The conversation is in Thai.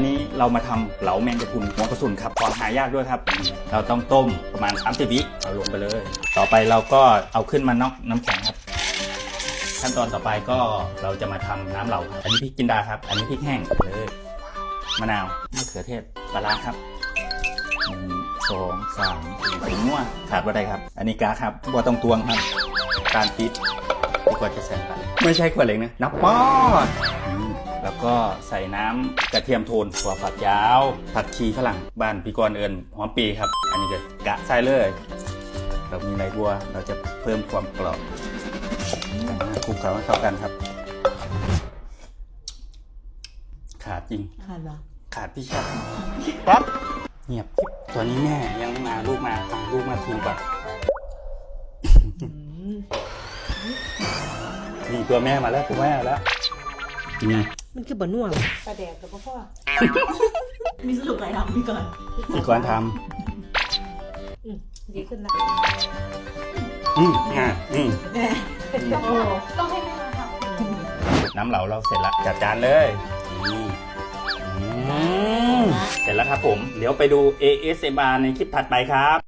วันนี้เรามาทำเหลาแมงกะพรุนหัวกระสุนครับของหายากด้วยครับ เราต้องต้มประมาณ30วิเอาลงไปเลย ต่อไปเราก็เอาขึ้นมาน็อกน้ำแข็งครับ ขั้นตอนต่อไปก็เราจะมาทำน้ำเหลาครับอันนี้พริกจินดาครับ อันนี้พริกแห้งเลยมะนาวมะเขือเทศปลาร้าครับหนึ่งสองสามสี่ถึงนัวขาดว่าได้ครับ อันนี้กาครับบัวตองตวงครับการปิดดีกว่าจะใส่ไปไม่ใช่ขวดเล็กนะนับป้อดอืม ก็ใส่น้ำกระเทียมโทนถั่วฝักยาว ผักชีฝรั่งบ้านพี่กรณ์เอิญหอมปีครับ อันนี้ก็กะใส่เลย เรามีใบบัวเราจะเพิ่มความกรอบคลุกเคล้าให้เข้ากันครับ ขาดจริง ขาดเหรอขาดพี่ชัดปั๊บเงียบกิ๊บตอนนี้แม่ยังไม่มาลูกมาฟังลูกมาทีก่อนอืมนี่ตัวแม่มาแล้วตัวแม่มาแล้วไง มันคือบะนัวเหรอปลาแดกกับพ่อ มีสรุปไหนทำพี่ก่อนพี่กรณ์ทอืมดีขึ้นนะำอืมอะอืมโอ้ต้องให้แม่มาทำน้ำเหลาเราเสร็จแล้วจัดจานเลยนี่อืมเสร็จแล้วครับผม เดี๋ยวไปดู ASMR ในคลิปถัดไปครับ